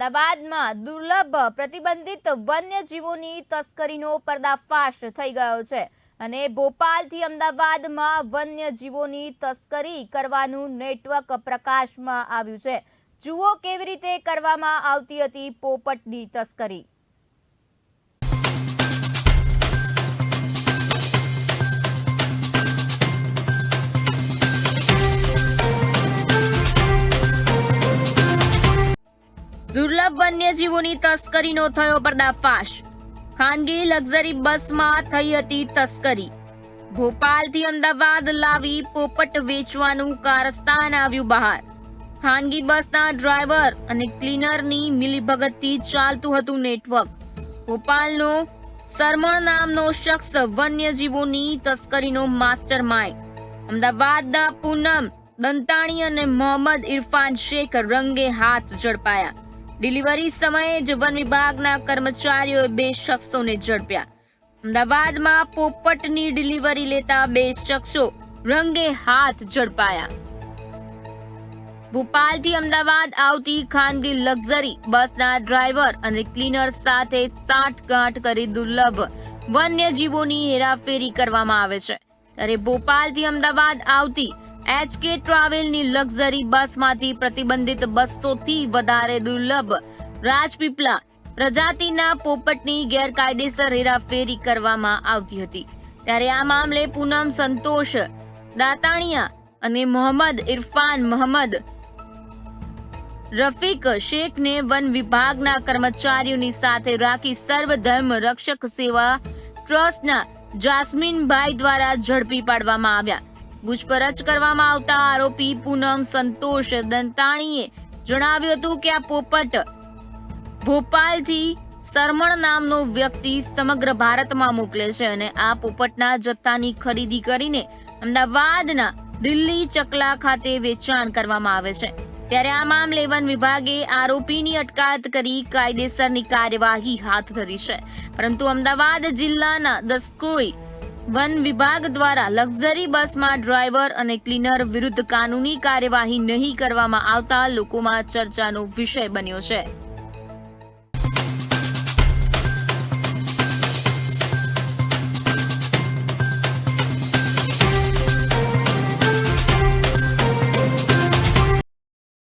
અમદાવાદમાં દુર્લભ પ્રતિબંધિત વન્યજીવોની તસ્કરીનો પર્દાફાશ થઈ ગયો છે અને ભોપાલથી અમદાવાદમાં વન્યજીવોની તસ્કરી કરવાનું નેટવર્ક પ્રકાશમાં આવ્યું છે. જુઓ કેવી રીતે કરવામાં આવતી હતી પોપટની તસ્કરી. વન્યજીવોની તસ્કરીનો થયો પર્દાફાશ ખાનગી લક્ઝરી બસમાં થઈ હતી તસ્કરી. ભોપાલથી અમદાવાદ લાવી પોપટ વેચવાનું કારસ્તાન આવ્યું બહાર. ખાનગી બસના ડ્રાઈવર અને ક્લીનરની મિલીભગતથી ચાલતું હતું નેટવર્ક. ભોપાલનો સરમણ નામનો શખ્સ વન્યજીવોની તસ્કરીનો માસ્ટર માઇન્ડ અમદાવાદના પૂનમ દંતાણી અને મોહમ્મદ ઇરફાન શેખ રંગે હાથ ઝડપાયા. ડિલિવરી સમયે જ વન વિભાગના કર્મચારીઓએ બે શખ્સોને ઝડપ્યા. અમદાવાદમાં પોપટની ડિલિવરી લેતા બે શખ્સો રંગે હાથ ઝડપાયા. ભોપાલથી અમદાવાદ આવતી ખાનગી લક્ઝરી બસના ડ્રાઈવર અને ક્લીનર સાથે સાંઠગાંઠ કરી દુર્લભ વન્યજીવોની હેરાફેરી કરવામાં આવે છે. ત્યારે ભોપાલથી અમદાવાદ આવતી એચકે ટ્રાવેલની લક્ઝરી બસમાંથી પ્રતિબંધિત બસો થી વધારે દુર્લભ. રાજપીપળા, પ્રજાતિના પોપટની ગેરકાયદેસર હેરાફેરી કરવામાં આવતી હતી. ત્યારે આ મામલે પૂનમ સંતોષ, દાતાણિયા અને મોહમ્મદ ઇરફાન મોહમ્મદ રફીક શેખને વન વિભાગના કર્મચારીઓની સાથે રાખી સર્વધર્મ રક્ષક સેવા ટ્રસ્ટના જાસ્મીનભાઈ દ્વારા ઝડપી પાડવામાં આવ્યા. પૂછપરછ કરવામાં આવતા આરોપી પૂનમ સંતોષ દંતાણીએ જણાવ્યું હતું કે આ પોપટ ભોપાલથી સરમણ નામનો વ્યક્તિ સમગ્ર ભારતમાં મોકલે છે અને આ પોપટના જથ્થાની ખરીદી કરીને અમદાવાદના દિલ્હી ચકલા ખાતે વેચાણ કરવામાં આવે છે. ત્યારે આ મામલે વન વિભાગે આરોપીની અટકાયત કરી કાયદેસરની કાર્યવાહી હાથ ધરી છે. પરંતુ અમદાવાદ જિલ્લાના દસકોઈ વન વિભાગ દ્વારા લક્ઝરી બસમાં ડ્રાઈવર અને ક્લીનર વિરુદ્ધ કાનૂની કાર્યવાહી નહીં કરવામાં આવતા લોકોમાં ચર્ચાનો વિષય બન્યો છે.